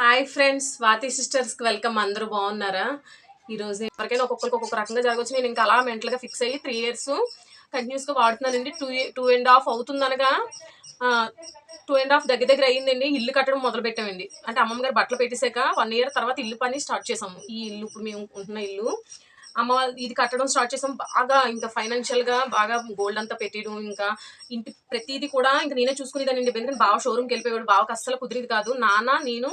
Hi friends Swathi సిస్టర్స్కి welcome అందరూ బాగున్నారా? ఈరోజు ఎవరికైనా ఒక్కొక్కరికి ఒక్కొక్క రకంగా జరగవచ్చు. నేను ఇంకా అలా మెంటల్గా ఫిక్స్ అయ్యి త్రీ ఇయర్స్ కంటిన్యూస్గా వాడుతున్నానండి. టూ టూ అండ్ హాఫ్ అవుతుందనగా టూ అండ్ హాఫ్ దగ్గర దగ్గర అయ్యిందండి. ఇల్లు కట్టడం మొదలు పెట్టామండి. అంటే అమ్మమ్మ గారు బట్టలు పెట్టేశాక వన్ ఇయర్ తర్వాత ఇల్లు పని స్టార్ట్ చేసాము ఈ ఇల్లు ఇప్పుడు మేము ఉంటున్న ఇల్లు. అమ్మ ఇది కట్టడం స్టార్ట్ చేసాం బాగా ఇంకా ఫైనాన్షియల్గా బాగా గోల్డ్ అంతా పెట్టడం ఇంకా ఇంటి ప్రతిదీ కూడా ఇంకా నేనే చూసుకునేదానండి ఎందుకంటే బాగా షోరూమ్కి వెళ్ళిపోయాడు బాగా అస్సలు కుదిరేది కాదు. నాన్న నేను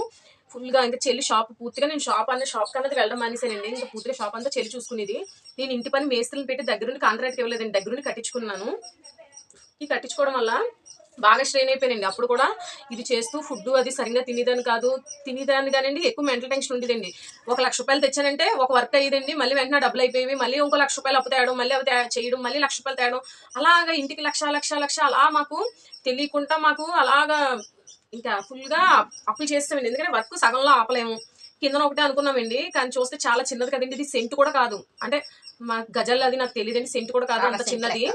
ఫుల్గా ఇంకా చెల్లి షాప్ పూర్తిగా నేను షాప్ అన్న షాప్ కన్నది వెళ్ళడం మానేశానండి ఇంకా పూర్తిగా షాప్ అంతా చెల్లి చూసుకునేది. నేను ఇంటి పని మేస్త్రిని పెట్టి దగ్గరుండి కాంట్రాక్ట్ ఇవ్వలేదండి. దగ్గరుండి కట్టించుకున్నాను. ఈ కట్టించుకోవడం వల్ల బాగా స్ట్రెయిన్ అయిపోయానండి. అప్పుడు కూడా ఇది చేస్తూ ఫుడ్ అది సరిగ్గా తినేదాన్ని కాదు. తినేదాన్ని కానివ్వండి ఎక్కువ మెంటల్ టెన్షన్ ఉండేదండి. ఒక లక్ష రూపాయలు తెచ్చానంటే ఒక వర్క్ అయ్యేదండి. మళ్ళీ వెంటనే డబ్బులు అయిపోయి మళ్ళీ ఇంకో లక్ష రూపాయలు అప్పు తేయడం మళ్ళీ అవి చేయడం మళ్ళీ లక్ష రూపాయలు తేయడం. అలాగా ఇంటికి లక్ష లక్ష లక్ష అలా మాకు తెలియకుండా మాకు అలాగా ఇంకా ఫుల్గా అప్పులు చేస్తామండి. ఎందుకంటే వర్క్ సగంలో ఆపలేము. కిందన ఒకటే అనుకున్నామండి. కానీ చూస్తే చాలా చిన్నది కదండి. ఇది సెంట్ కూడా కాదు. అంటే మా గజల్ అది నాకు తెలియదండి. సెంట్ కూడా కాదు అంత చిన్నది.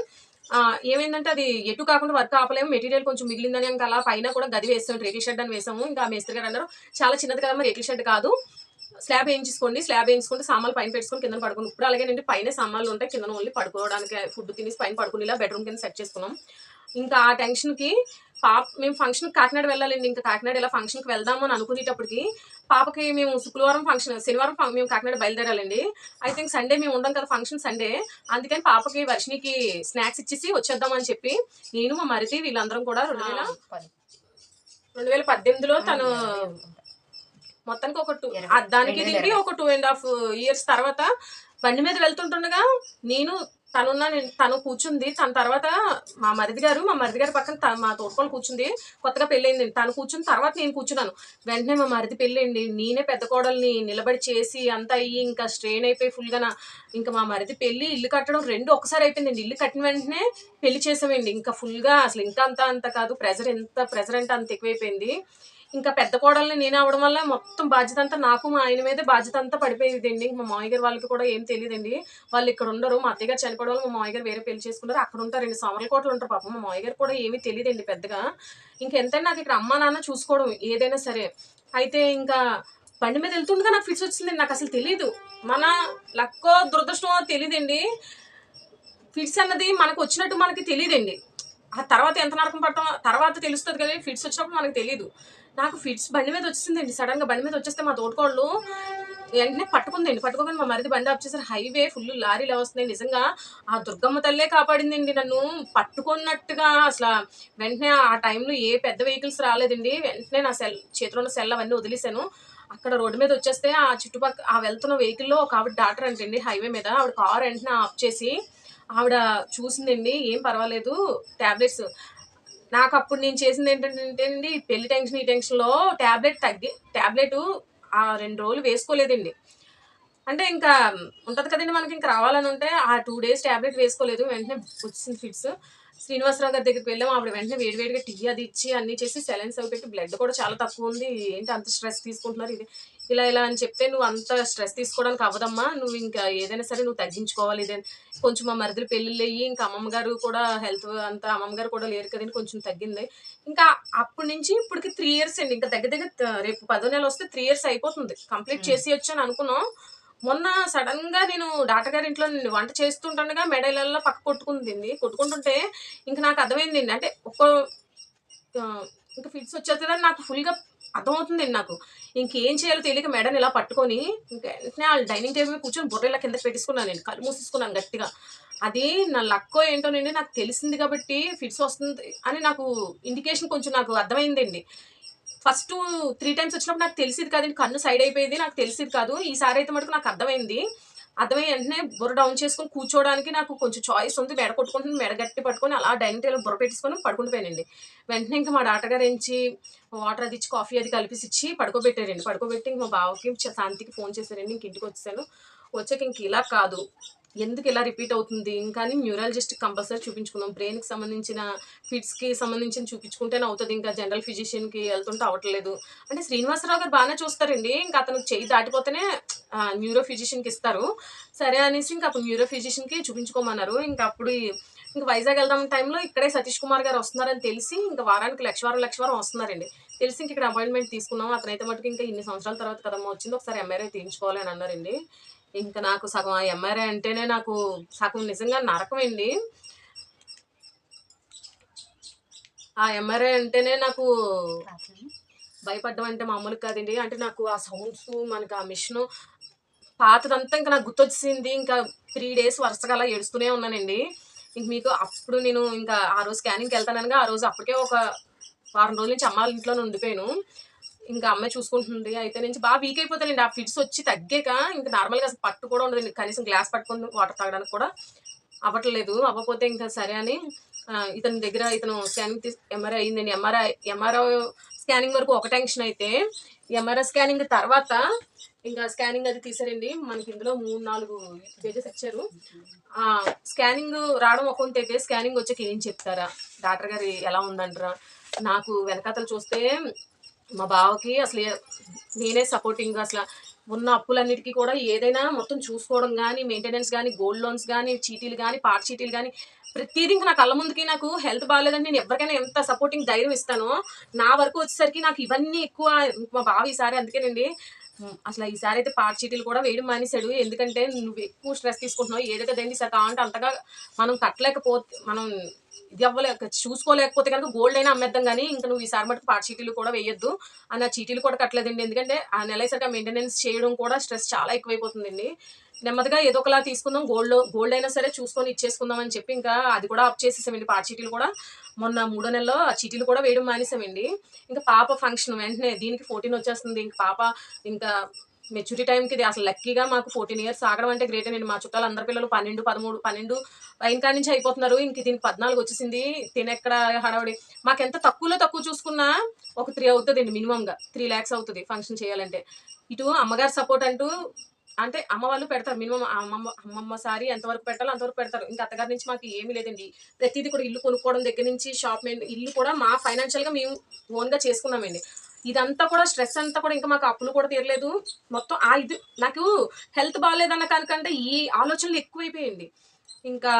ఆ, ఏమైందంటే అది ఎటు కాకుండా వర్క్ ఆపలేము. మెటీరియల్ కొంచెం మిగిలిందని ఇంకా అలా పైన కూడా గది వేస్తాం. రేకుల షెడ్ అని వేసాము ఇంకా మేస్త్రి గారు అన్నారు చాలా చిన్నది కదా రేకుల షెడ్ కాదు. స్లాబ్ వేయించుకోండి స్లాబ్ వేయించుకుంటే సామాన్లు పైన పెట్టుకొని కింద పడుకుని ఇప్పుడు అలాగేనండి. పైన సామాన్లు ఉంటాయి. కింద ఓన్లీ పడుకోవడానికి ఫుడ్ తినేసి పైన పడుకునేలా బెడ్రూమ్ కింద సెట్ చేసుకున్నాం. ఇంకా ఆ టెన్షన్కి పాప మేము ఫంక్షన్ కాకినాడ వెళ్ళాలండి. ఇంకా కాకినాడ ఇలా ఫంక్షన్కి వెళ్దాము అని అనుకునేటప్పటికి పాపకి మేము శుక్రవారం ఫంక్షన్ శనివారం మేము కాకినాడ బయలుదేరాలండి. ఐ థింక్ సండే మేము ఉండం కదా ఫంక్షన్ సండే అందుకని పాపకి వర్షినికి స్నాక్స్ ఇచ్చేసి వచ్చేద్దామని చెప్పి నేను మా మరిది వీళ్ళందరం కూడా రెండు వేల రెండు వేల పద్దెనిమిదిలో తను మొత్తానికి ఒక టూ దానికి ఇరవై. ఒక టూ అండ్ హాఫ్ ఇయర్స్ తర్వాత బండి మీద వెళ్తుంటుండగా నేను తనున్న తను కూర్చుంది తన తర్వాత మా మరిది గారు మా మరిది గారి పక్కన త- మా తోడుకోలు కూర్చుంది కొత్తగా పెళ్ళయింది. తను కూర్చున్న తర్వాత నేను కూర్చున్నాను. వెంటనే మా మరిది పెళ్ళండి నేనే పెద్ద కోడల్ని నిలబడి చేసి అంతా అయ్యి ఇంకా స్ట్రెయిన్ అయిపోయి ఫుల్గా ఇంకా మా మరిది పెళ్ళి ఇల్లు కట్టడం రెండు ఒకసారి అయిపోయిందండి ఇల్లు కట్టిన వెంటనే పెళ్ళి చేసామండి ఇంకా ఫుల్గా అసలు ఇంకా అంత అంత కాదు. ప్రెజర్ ఎంత ప్రెజర్ అంటే అంత ఎక్కువైపోయింది. ఇంకా పెద్ద కోడల్ని నేను అవడం వల్ల మొత్తం బాధ్యత అంతా నాకు మా ఆయన మీద బాధ్యత అంతా పడిపోయేదండి. మా మామయ్య గారు వాళ్ళకి కూడా ఏం తెలియదండి. వాళ్ళు ఇక్కడ ఉండరు. మా అత్తయ్య గారు చనిపోవడం వల్ల మా మామయ్య గారు వేరే పెళ్ళి చేసుకున్నారు. అక్కడ ఉంటారండి కోటలు ఉంటారు. పాపం మా మామయ్య గారు కూడా ఏమీ తెలియదండి పెద్దగా. ఇంకెంతైనా నాకు ఇక్కడ అమ్మా నాన్న చూసుకోవడం ఏదైనా సరే. అయితే ఇంకా బండి మీద వెళ్తుండగా నాకు ఫిట్స్ వచ్చిందండి. నాకు అసలు తెలియదు మన లక్కో దురదృష్టమో తెలియదండి ఫిట్స్ అన్నది మనకు వచ్చినట్టు మనకి తెలియదండి. ఆ తర్వాత ఎంత నరకం పడటం తర్వాత తెలుస్తుంది కదా ఫిట్స్ వచ్చినప్పుడు మనకు తెలియదు నాకు ఫిట్స్ బండి మీద వచ్చిందండి సడన్గా బండి మీద వచ్చేస్తే మా తోటకోళ్ళు వెంటనే పట్టుకుందండి. పట్టుకోగానే మా మరిది బండి ఆఫ్ చేశారు. హైవే ఫుల్ లారీలు వస్తున్నాయి. నిజంగా ఆ దుర్గమ్మ తల్లే కాపాడిందండి నన్ను. పట్టుకున్నట్టుగా అసలు వెంటనే ఆ టైంలో ఏ పెద్ద వెహికల్స్ రాలేదండి. వెంటనే నా సెల్ చేతిలో ఉన్న సెల్ అవన్నీ వదిలేశాను. అక్కడ రోడ్డు మీద వచ్చేస్తే ఆ చుట్టుపక్కల ఆ వెళ్తున్న వెహికల్లో ఒక ఆవిడ డాక్టర్ అంటండి హైవే మీద. ఆవిడ కార్ వెంటనే ఆఫ్ చేసి ఆవిడ చూసిందండి. ఏం పర్వాలేదు. టాబ్లెట్స్ నాకు అప్పుడు నేను చేసింది ఏంటంటే అండి పెళ్ళి టెన్షన్ ఈ టెన్షన్లో టాబ్లెట్ తగ్గి టాబ్లెట్ ఆ రెండు రోజులు వేసుకోలేదండి. అంటే ఇంకా ఉంటుంది కదండి మనకి ఇంకా రావాలని ఉంటే ఆ టూ డేస్ టాబ్లెట్ వేసుకోలేదు వెంటనే వచ్చింది ఫిట్స్ శ్రీనివాసరావు గారి దగ్గరికి వెళ్ళాం. ఆవిడ వెంటనే వేడివేడిగా టీ అది ఇచ్చి అన్ని చేసి సెలెన్స్ అవి పెట్టి బ్లడ్ కూడా చాలా తక్కువ ఉంది. ఏంటి అంత స్ట్రెస్ తీసుకుంటున్నారు? ఇది ఇలా ఇలా అని చెప్తే నువ్వు అంత స్ట్రెస్ తీసుకోవడానికి అవ్వదమ్మా. నువ్వు ఇంకా ఏదైనా సరే నువ్వు తగ్గించుకోవాలి. ఇదే కొంచెం మా మరిదిలు పెళ్ళిళ్ళు అయ్యి ఇంకా అమ్మమ్మ గారు కూడా హెల్త్ అంతా అమ్మమ్మ గారు కూడా లేరు కదండి కొంచెం తగ్గింది. ఇంకా అప్పటి నుంచి ఇప్పటికి త్రీ ఇయర్స్ అండి. ఇంకా దగ్గర దగ్గర రేపు పదో నెల వస్తే త్రీ ఇయర్స్ అయిపోతుంది. కంప్లీట్ చేసి వచ్చాను అనుకున్నాం. మొన్న సడన్గా నేను డాక్టర్ గారి ఇంట్లో నేను వంట చేస్తుంటుండగా మెడలల్లో పక్క కొట్టుకుంది కొట్టుకుంటుంటే ఇంకా నాకు అర్థమైందండి అంటే ఒక్క ఇంకా ఫిట్స్ వచ్చేస్తుందని నాకు ఫుల్గా అర్థమవుతుందండి నాకు. ఇంకేం చేయాలో తెలియక మెడని ఇలా పట్టుకొని ఇంకా వెంటనే ఆ డైనింగ్ టేబుల్ కూర్చొని బుర్రెలా కింద పెట్టేసుకున్నాను నేను. కళ్ళు మూసేసుకున్నాను గట్టిగా. అది నా లక్కో ఏంటోనండి నాకు తెలిసింది కాబట్టి ఫిట్స్ వస్తుంది అని నాకు ఇండికేషన్ కొంచెం నాకు అర్థమైందండి ఫస్ట్ త్రీ టైమ్స్ వచ్చినప్పుడు నాకు తెలిసేది కాదండి కన్ను సైడ్ అయిపోయింది నాకు తెలిసేది కాదు. ఈసారి అయితే మటుకు నాకు అర్థమైంది. అర్థమై వెంటనే బుర్ర డౌన్ చేసుకొని కూర్చోవడానికి నాకు కొంచెం చాయిస్ ఉంది. మెడ కొట్టుకుంటుంది మెడ గట్టి పట్టుకొని అలా డైనింగ్ టేబుల్ బుర్ర పెట్టేసుకొని పడుకుంటుపోయానండి వెంటనే ఇంకా మా డాటగారు ఎంచి వాటర్ అది ఇచ్చి కాఫీ అది కలిపిసి ఇచ్చి పడుకోబెట్టారండి. పడుకోబెట్టి ఇంక మా బావకి శాంతికి ఫోన్ చేశారండి. ఇంక ఇంటికి వచ్చేసాను. వచ్చాక ఇంక ఇలా కాదు. ఎందుకు ఇలా రిపీట్ అవుతుంది? ఇంకా న్యూరాలజిస్ట్ కంపల్సరీ చూపించుకుందాం. బ్రెయిన్కి సంబంధించిన ఫిట్స్కి సంబంధించిన చూపించుకుంటేనే అవుతుంది. ఇంకా జనరల్ ఫిజిషియన్కి వెళ్తుంటే అవ్వట్లేదు. అంటే శ్రీనివాసరావు గారు బాగానే చూస్తారండి. ఇంకా అతను చేయి దాటిపోతేనే న్యూరో ఫిజిషియన్కి ఇస్తారు. సరే అనేసి ఇంకా అప్పుడు న్యూరో ఫిజిషియన్కి చూపించుకోమన్నారు. ఇంకా అప్పుడు ఇంకా వైజాగ్ వెళ్దాం టైంలో ఇక్కడే సతీష్ కుమార్ గారు వస్తున్నారని తెలిసి ఇంకా వారానికి లక్ష వారం లక్ష వారం వస్తున్నారండి. తెలిసి ఇంక ఇక్కడ అపాయింట్మెంట్ తీసుకున్నాం. అతనైతే మటుకు ఇంకా ఇన్ని సంవత్సరాల తర్వాత కదమ్మా వచ్చింది. ఒకసారి ఎంఆర్ఐ తీయించుకోవాలని అని అన్నారండి. ఇంకా నాకు సగం ఆ ఎంఆర్ఐ అంటేనే నాకు సగం నిజంగా నరకమండి. ఆ ఎంఆర్ఐ అంటేనే నాకు భయపడ్డం అంటే మామూలు కాదండి. అంటే నాకు ఆ సౌండ్స్ మనకు ఆ మిషన్ పాతదంతా ఇంకా నాకు గుర్తొచ్చింది ఇంకా త్రీ డేస్ వరుసగా అలా ఏడుస్తూనే ఉన్నానండి. ఇంక మీకు అప్పుడు నేను ఇంకా ఆ రోజు స్కానింగ్కి వెళ్తానగా ఆ రోజు అప్పటికే ఒక వారం రోజుల నుంచి అమ్మాయిల ఇంట్లోనే ఉండిపోయాను. ఇంకా అమ్మాయి చూసుకుంటుంది. అయితే నుంచి బాగా వీక్ అయిపోతానండి ఆ ఫిట్స్ వచ్చి తగ్గాక ఇంకా నార్మల్గా అసలు పట్టు కూడా ఉండదండి కనీసం గ్లాస్ పట్టుకుని వాటర్ తాగడానికి కూడా అవ్వట్లేదు. అవ్వకపోతే ఇంకా సరే అని ఇతని దగ్గర ఇతను స్కానింగ్ తీసి ఎంఆర్ఐ అయిందండి ఎంఆర్ఐ ఎంఆర్ఐ స్కానింగ్ వరకు ఒక టెన్షన్ అయితే ఎంఆర్ఐ స్కానింగ్ తర్వాత ఇంకా స్కానింగ్ అది తీసారండి మనకి ఇందులో మూడు నాలుగు పేజెస్ ఇచ్చారు. ఆ స్కానింగ్ రావడం ఒక అయితే స్కానింగ్ వచ్చాక ఏం చెప్తారా? డాక్టర్ గారు ఎలా ఉందంటారా? నాకు వెనకాతలు చూస్తే మా బావకి అసలు నేనే సపోర్టింగ్ అసలు ఉన్న అప్పులన్నిటికీ కూడా ఏదైనా మొత్తం చూసుకోవడం కానీ మెయింటెనెన్స్ కానీ గోల్డ్ లోన్స్ కానీ చీటీలు కానీ పార్ట్ చీటీలు కానీ ప్రతిదీ ఇంకా నా కళ్ళ ముందుకి నాకు హెల్త్ బాగాలేదని నేను ఎవరికైనా ఎంత సపోర్టింగ్ ధైర్యం ఇస్తానో నా వరకు వచ్చేసరికి నాకు ఇవన్నీ ఎక్కువ మా బావ ఈసారి అందుకేనండి అసలు ఈసారి అయితే పార్ట్ చీటీలు కూడా వేయడం మానేశాడు. ఎందుకంటే నువ్వు ఎక్కువ స్ట్రెస్ తీసుకుంటున్నావు. ఏదైతే దేని సార్ కావాలంటే అంతగా మనం కట్టలేకపోతే మనం ఇది అవ్వలేక చూసుకోలేకపోతే కనుక గోల్డ్ అయినా అమ్మేద్దాం కానీ ఇంకా నువ్వు ఈసారి మటుకు పాట చీటీలు కూడా వేయొద్దు. అని ఆ చీటీలు కూడా కట్టలేదండి. ఎందుకంటే ఆ నెల సరిగా మెయింటెనెన్స్ చేయడం కూడా స్ట్రెస్ చాలా ఎక్కువైపోతుందండి. నెమ్మదిగా ఏదో ఒకలా తీసుకుందాం. గోల్డ్ గోల్డ్ అయినా సరే చూసుకొని ఇచ్చేసుకుందాం అని చెప్పి ఇంకా అది కూడా అప్ చేసేసామండి. పాట చీటీలు కూడా మొన్న మూడో నెలలో ఆ చీటీలు కూడా వేయడం మానేసామండి. ఇంకా పాప ఫంక్షన్ వెంటనే దీనికి ఫోర్టీన్ వచ్చేస్తుంది. ఇంకా పాప ఇంకా మెచ్యూరిటీ టైంకి ఇది అసలు లక్కీగా మాకు ఫోర్టీన్ ఇయర్స్ ఆగడం అంటే గ్రేట్ అండి మా చుట్టాలు అందరి పిల్లలు పన్నెండు పదమూడు పన్నెండు అయిన కాడి నుంచి అయిపోతున్నారు. ఇంక దీనికి పద్నాలుగు వచ్చేసింది. తినెక్కడ హడావుడి. మాకు ఎంత తక్కువలో తక్కువ చూసుకున్నా ఒక త్రీ అవుతుందండి మినిమంగా. త్రీ ల్యాక్స్ అవుతుంది ఫంక్షన్ చేయాలంటే. ఇటు అమ్మగారు సపోర్ట్ అంటూ అంటే అమ్మ వాళ్ళు పెడతారు. మినిమం అమ్మమ్మ అమ్మమ్మ సారి ఎంతవరకు పెట్టాలో అంతవరకు పెడతారు. ఇంకా అత్తగారి నుంచి మాకు ఏమీ లేదండి. ప్రతిదీ కూడా ఇల్లు కొనుక్కోవడం దగ్గర నుంచి షాప్ ఇల్లు కూడా మా ఫైనాన్షియల్గా మేము ఓన్గా చేసుకున్నామండి. ఇదంతా కూడా స్ట్రెస్ అంతా కూడా ఇంకా మాకు అప్పులు కూడా తీరలేదు. మొత్తం ఆ ఇది నాకు హెల్త్ బాగాలేదన్న కనుకంటే ఈ ఆలోచనలు ఎక్కువైపోయింది. ఇంకా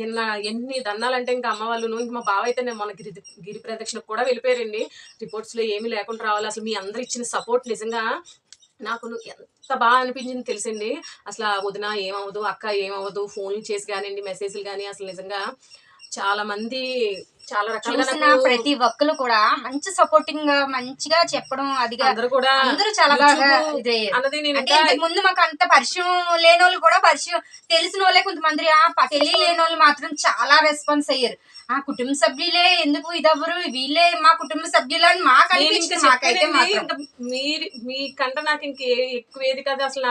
నిన్న ఎన్ని దన్నాలంటే ఇంకా అమ్మ వాళ్ళు ఇంకా మా బావ అయితే నేను మన గిరి గిరి ప్రదక్షిణకు కూడా వెళ్ళిపోయారండి. రిపోర్ట్స్లో ఏమీ లేకుండా రావాలి. అసలు మీ అందరు ఇచ్చిన సపోర్ట్ నిజంగా నాకు ఎంత బాగా అనిపించింది తెలిసింది అసలు ఆ వదిన ఏమవ్వదు అక్క ఏమవ్వదు ఫోన్లు చేసి కానివ్వండి మెసేజ్లు కానీ అసలు నిజంగా చాలా మంది చాలా రకాలుగా ప్రతి ఒక్కరు కూడా మంచి సపోర్టింగ్గా మంచిగా చెప్పడం అదిగా అందరూ కూడా అందరూ చాలా బాగా YouTube ఇదే అన్నది నేను అంటే ఇంకా ఇంతకు ముందు మాకు అంత పరిచయం లేని వాళ్ళు కూడా పరిచయం తెలిసిన వాళ్ళే కొంతమంది తెలియలేని వాళ్ళు మాత్రం చాలా రెస్పాన్స్ అయ్యారు. ఆ కుటుంబ సభ్యులే ఎందుకు ఇదెవరు వీళ్ళే మా కుటుంబ సభ్యులు అని మాకు అనిపించింది మాకైతే మీరు మీకంట నాకు ఇంక ఎక్కువ ఏది కదా. అసలు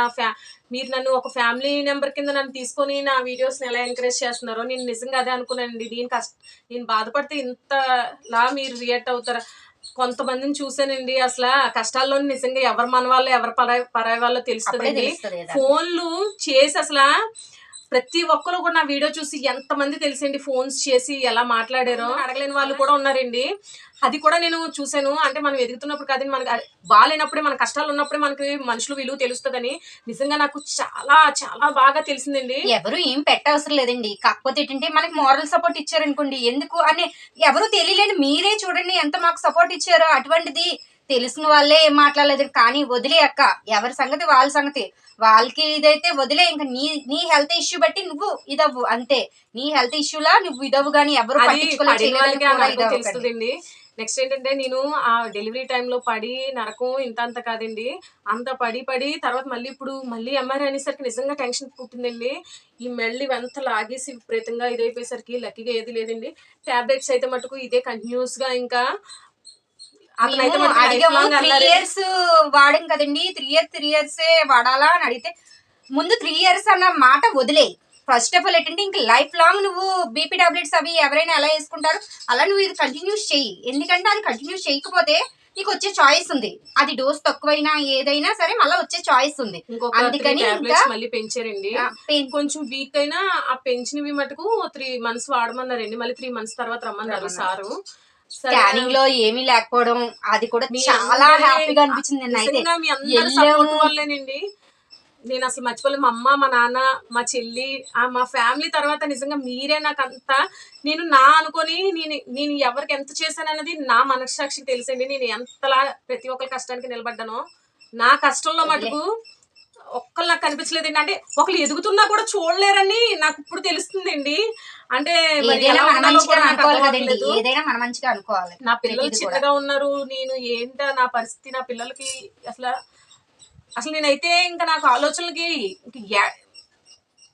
మీరు నన్ను ఒక ఫ్యామిలీ నెంబర్ కింద నన్ను తీసుకొని నా వీడియోస్ని ఎలా ఎంకరేజ్ చేస్తున్నారో నేను నిజంగా అదే అనుకున్నానండి. నేను కష్ట నేను బాధపడితే ఇంతలా మీరు రియాక్ట్ అవుతారా? కొంతమందిని చూసానండి అసలు కష్టాల్లో నిజంగా ఎవరు మన వాళ్ళు ఎవరు పరాయి పరాయి వాళ్ళో తెలుస్తుందండి. తెలుస్తుంది. ఫోన్లు చేసి అసలు ప్రతి ఒక్కరు కూడా నా వీడియో చూసి ఎంతమంది తెలిసండి ఫోన్స్ చేసి ఎలా మాట్లాడారో? అడగలేని వాళ్ళు కూడా ఉన్నారండి. అది కూడా నేను చూశాను. అంటే మనం ఎదుగుతున్నప్పుడు కాదండి మనకి బాగాలేనప్పుడే మన కష్టాలు ఉన్నప్పుడే మనకి మనుషులు విలువ తెలుస్తుందని నిజంగా నాకు చాలా చాలా బాగా తెలిసిందండి. ఎవరు ఏం పెట్టవసరం లేదండి. కాకపోతే ఏంటంటే మనకి మోరల్ సపోర్ట్ ఇచ్చారనుకోండి. ఎందుకు? అని ఎవరు తెలియలేని మీరే చూడండి ఎంత మాకు సపోర్ట్ ఇచ్చారో. అటువంటిది తెలిసిన వాళ్ళే ఏం మాట్లాడలేదు. కానీ వదిలే అక్క ఎవరి సంగతి వాళ్ళ సంగతి. వాళ్ళకి ఇదైతే వదిలే ఇంకా నీ నీ హెల్త్ ఇష్యూ బట్టి నువ్వు ఇదవ్వు అంతే. నీ హెల్త్ ఇష్యూలా నువ్వు ఇదవ్వు కానీ ఎవరు పట్టించుకోలేదు నెక్స్ట్ ఏంటంటే నేను ఆ డెలివరీ టైంలో పడి నరకం ఇంత అంత కాదండి. అంత పడి పడి తర్వాత మళ్ళీ ఇప్పుడు మళ్ళీ ఎంఆర్ఐ అనేసరికి నిజంగా టెన్షన్ పుట్టిందండి. ఈ మెల్లి వెంత లాగేసి విపరీతంగా ఇదైపోయేసరికి లక్కీగా ఏది లేదండి. టాబ్లెట్స్ అయితే మటుకు ఇదే కంటిన్యూస్గా ఇంకా అడిగాము త్రీ. ఇయర్స్ వాడాం కదండి త్రీ ఇయర్స్ త్రీ ఇయర్స్ వాడాలా అని అడిగితే ముందు త్రీ ఇయర్స్ అన్న మాట వదిలే. ఫస్ట్ ఆఫ్ ఆల్ ఏంటంటే ఇంకా లైఫ్ లాంగ్ నువ్వు బీపీ టాబ్లెట్స్ అవి ఎవరైనా ఎలా వేసుకుంటారు అలా నువ్వు ఇది కంటిన్యూస్ చెయ్యి ఎందుకంటే అది కంటిన్యూస్ చేయకపోతే నీకు వచ్చే చాయిస్ ఉంది. అది డోస్ తక్కువైనా ఏదైనా సరే మళ్ళీ వచ్చే చాయిస్ ఉంది. అందుకని మళ్ళీ పెంచారండి. కొంచెం వీక్ అయినా ఆ పెంచినవి మటుకు త్రీ మంత్స్ వాడమన్నారండి. మళ్ళీ త్రీ మంత్స్ తర్వాత రమ్మన్నారు. సరే, స్కానింగ్లో ఏమీ లేకపోవడం అది కూడా చాలా హ్యాపీగా అనిపించింది వల్లేనండి. నేను అసలు మర్చిపోలేదు మా అమ్మ మా నాన్న మా చెల్లి ఆ మా ఫ్యామిలీ తర్వాత నిజంగా మీరే నాకు అంతా నేను నా అనుకొని నేను నేను ఎవరికి ఎంత చేశాను అన్నది నా మనస్సాక్షికి తెలిసండి. నేను ఎంతలా ప్రతి ఒక్కరి కష్టానికి నిలబడ్డానో. నా కష్టంలో మటుకు ఒక్కళ్ళు నాకు కనిపించలేదండి అంటే ఒకళ్ళు ఎదుగుతున్నా కూడా చూడలేరని నాకు ఇప్పుడు తెలుస్తుందండి. అంటే మరి ఏదైనా ఎలా మన ఉండాలో మంచిగా కూడా నాకు అనుకోవాలి కదండి అర్థమవ్వట్లేదు. ఏదైనా మన మంచిగా అనుకోవాలి. నా పిల్లలు. చిన్నగా ఉన్నారు. నేను ఏంటో నా పరిస్థితి నా పిల్లలకి అసలు అసలు నేనైతే ఇంకా నాకు ఆలోచనలకి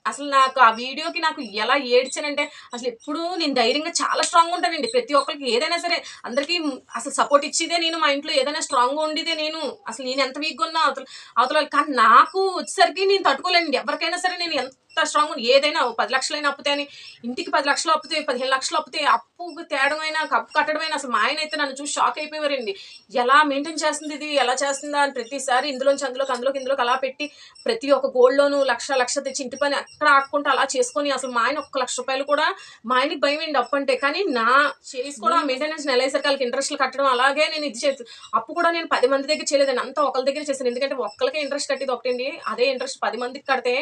అసలు నాకు ఆ వీడియోకి నాకు ఎలా ఏడ్చానంటే అసలు ఎప్పుడు నేను ధైర్యంగా చాలా స్ట్రాంగ్ ఉంటానండి. ప్రతి ఒక్కరికి ఏదైనా సరే అందరికీ అసలు సపోర్ట్ ఇచ్చేదే నేను మా ఇంట్లో ఏదైనా స్ట్రాంగ్గా ఉండేదే నేను. అసలు నేను ఎంత వీక్గా ఉన్నా అవతల అవతల కానీ నాకు వచ్చేసరికి నేను తట్టుకోలేనండి. ఎవరికైనా సరే నేను ఎంత స్ట్రాంగ్ ఏదైనా పది లక్షలైనా అప్పుతే అని ఇంటికి పది లక్షలు అప్పుతే పదిహేను లక్షలు అప్పుతే అప్పు తేడమైనా అప్పు కట్టడమైనా అసలు మా ఆయన అయితే నన్ను చూసి షాక్ అయిపోయారండి ఎలా మెయింటైన్ చేస్తుంది ఇది ఎలా చేస్తుందా అని ప్రతిసారి ఇందులోంచి అందులోకి అందులోకి ఇందులోకి అలా పెట్టి ప్రతి ఒక్క గోల్డ్ లోను లక్ష లక్ష తెచ్చి ఇంటి పని అక్కడ ఆకుంటూ అలా చేసుకొని అసలు మా ఆయన ఒక్క లక్ష రూపాయలు కూడా మా ఆయనకి భయం ఏంటి అప్పు అంటే. కానీ నా చేసుకోవడం మెయింటెనెన్స్ నెల అయ్యేసరికి వాళ్ళకి ఇంట్రెస్ట్లు కట్టడం అలాగే నేను ఇది చేసి అప్పు కూడా నేను పది మంది దగ్గర చేయలేదండి. అంతా ఒకరి దగ్గర చేశాను. ఎందుకంటే ఒక్కరికే ఇంట్రెస్ట్ కట్టేది ఒకటండి. అదే ఇంట్రెస్ట్ పది మందికి కడితే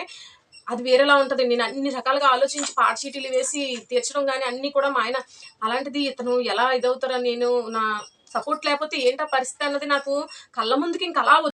అది వేరేలా ఉంటుందండి నేను అన్ని రకాలుగా ఆలోచించి పాట చీటీలు వేసి తీర్చడం కానీ అన్నీ కూడా మా ఆయన అలాంటిది ఇతను ఎలా ఇదవుతారని నేను నా సపోర్ట్ లేకపోతే ఏంటా పరిస్థితి అన్నది నాకు కళ్ళ ముందుకి ఇంకా అలా